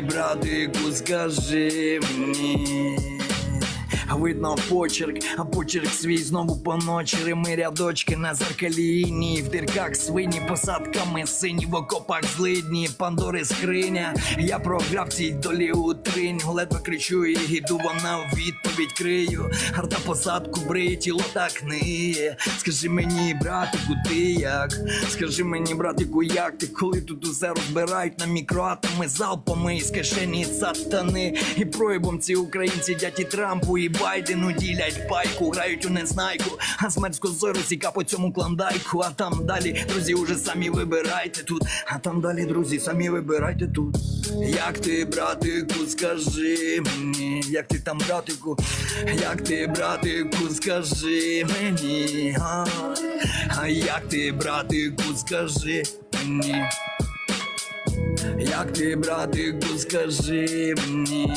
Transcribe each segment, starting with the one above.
ти, братику, скажи мені. Видно почерк, а почерк свій знову поночі. Ми рядочки на зеркалі інії, в дирках свині, посадками сині, в окопах злидні, пандори скриня. Я програв цій долі у тринь, ледве кричу і іду, вона в відповідь крию. Гарда посадку бриє, тіло так ниє. Скажи мені, братику, ти як? Скажи мені, братику, як ти, коли тут усе розбирають на мікроатоми, залпами із кишені сатани. І проїбом ці українці дяді Трампу і Байдену ділять пайку, грають у незнайку, а смерть з козою розсіка по цьому клондайку. А там далі, друзі, уже самі вибирайте тут. А там далі, друзі, самі вибирайте тут. Як ти, братику, скажи мені, як ти там, братику, як ти, братику, скажи мені, а, а як ти, братику, скажи мені. Як ти, братику, скажи мені.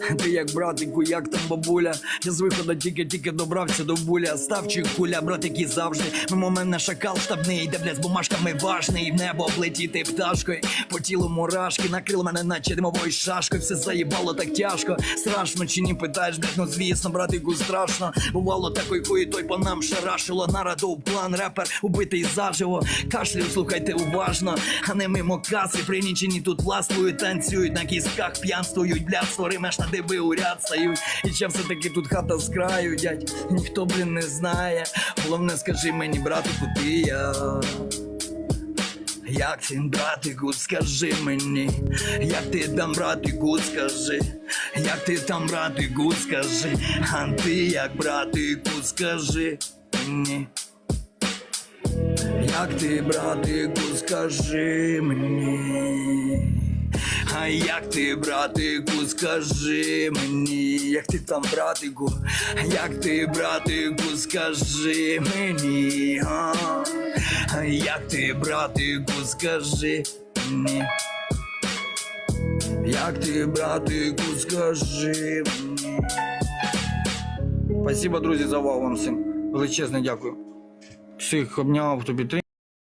Ти як братику, як там бабуля? Я з виходу тільки-тільки добрався до буля. Ставчик куля, братики завжди. Мимо мене шакал штабний, де бля з бумажками важний. В небо облетіти пташкою. По тілу мурашки, накрили мене наче димовою шашкою. Все заїбало так тяжко. Страшно чи ні питаєш, блядь, ну звісно, братику, страшно. Бувало такой хуї, той по нам шарашило. Нарадов план, репер, убитий заживо. Кашлю, слухайте уважно, а не мимо каси. Принічені тут властвують, танцюють на кістках, п'янствують, блядь, створи меж на диби у стають. І ще все-таки тут хата з краю, дядь. Ніхто, блін, не знає. Головне, скажи мені, братику, ти я. Як ти, братику, скажи мені, як ти там, братику, скажи, як ти там, братику, скажи, а ти як братику, скажи мені. Як ти, братику, скажи мені. А як ти, братику, скажи мені, як ти там, братику, як ти, братику, скажи мені, а як ти, братику, скажи мені. Як ти, братику, скажи мені. Спасибо, друзі, за увагу вам всім. Величезне дякую. Всіх обняв, хто підтримав.